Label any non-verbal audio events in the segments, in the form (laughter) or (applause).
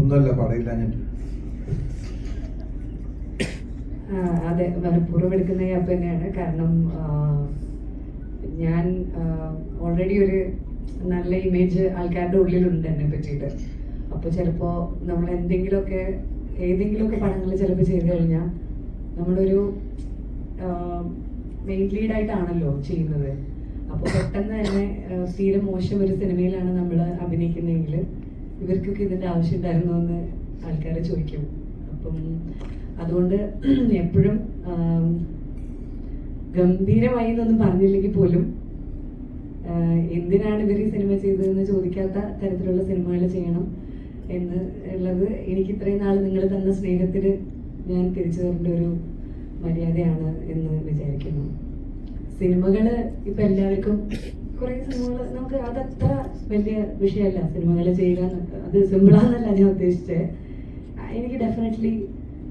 ഒന്നുമല്ല പടയില്ല ഞാൻ അതെ മനഃപൂർവം എടുക്കുന്ന ഗ്യാപ്പ് തന്നെയാണ്. കാരണം ഞാൻ ഓൾറെഡി ഒരു നല്ല ഇമേജ് ആൾക്കാരുടെ ഉള്ളിലുണ്ട് എന്നെ പറ്റിയിട്ട്. അപ്പോൾ ചിലപ്പോൾ നമ്മൾ എന്തെങ്കിലുമൊക്കെ ഏതെങ്കിലുമൊക്കെ പടങ്ങൾ ചിലപ്പോൾ ചെയ്തു കഴിഞ്ഞാൽ നമ്മളൊരു മെയിൻ ലീഡായിട്ടാണല്ലോ ചെയ്യുന്നത്. അപ്പോൾ പെട്ടെന്ന് തന്നെ തീരെ മോശം ഒരു സിനിമയിലാണ് നമ്മൾ അഭിനയിക്കുന്നതെങ്കിൽ ഇവർക്കൊക്കെ ഇതിന്റെ ആവശ്യം ഉണ്ടായിരുന്നു എന്ന് ആൾക്കാരെ ചോദിക്കും. അപ്പം അതുകൊണ്ട് (clears throat) എപ്പോഴും ഗംഭീരമായി എന്നൊന്നും പറഞ്ഞില്ലെങ്കിൽ പോലും എന്തിനാണ് ഇവർ ഈ സിനിമ ചെയ്തതെന്ന് ചോദിക്കാത്ത തരത്തിലുള്ള സിനിമകൾ ചെയ്യണം എന്ന് ഉള്ളത് എനിക്ക് ഇത്രയും നാൾ നിങ്ങൾ തന്ന സ്നേഹത്തിൽ ഞാൻ തിരിച്ചു തരേണ്ട ഒരു മര്യാദയാണ് എന്ന് വിചാരിക്കുന്നു. സിനിമകൾ ഇപ്പൊ എല്ലാവർക്കും കുറേ സിനിമകൾ നമുക്ക് അതത്ര വലിയ വിഷയമല്ല. സിനിമകൾ ചെയ്യുക. അത് സിമ്പിളാന്നല്ല ഞാൻ ഉദ്ദേശിച്ചത് എനിക്ക് ഡെഫിനറ്റ്ലി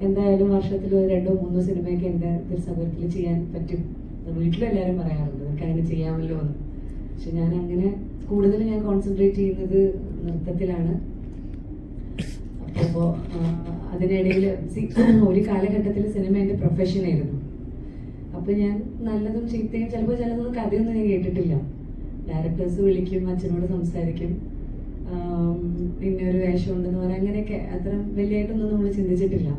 എന്തായാലും വർഷത്തിൽ ഒരു രണ്ടോ മൂന്നോ സിനിമയൊക്കെ എന്റെ തിരുസഭത്തിൽ ചെയ്യാൻ പറ്റും. വീട്ടിലെല്ലാവരും പറയാറുണ്ട് നിനക്ക് അങ്ങനെ ചെയ്യാമല്ലോ എന്ന്. പക്ഷെ ഞാൻ അങ്ങനെ കൂടുതൽ ഞാൻ കോൺസെൻട്രേറ്റ് ചെയ്യുന്നത് നൃത്തത്തിലാണ്. അപ്പോ അതിനിടയിൽ ഒരു കാലഘട്ടത്തിൽ സിനിമ എന്റെ പ്രൊഫഷനായിരുന്നു അപ്പൊ ഞാൻ നല്ലതും ചീത്തയും ചിലപ്പോൾ ചിലതൊന്നും കഥയൊന്നും ഞാൻ കേട്ടിട്ടില്ല. ഡയറക്ടേഴ്സ് വിളിക്കും അച്ഛനോട് സംസാരിക്കും. പിന്നെ ഒരു വേഷം ഉണ്ടെന്ന് പറയാം. അങ്ങനെയൊക്കെ അത്ര വലിയായിട്ടൊന്നും നമ്മൾ ചിന്തിച്ചിട്ടില്ല.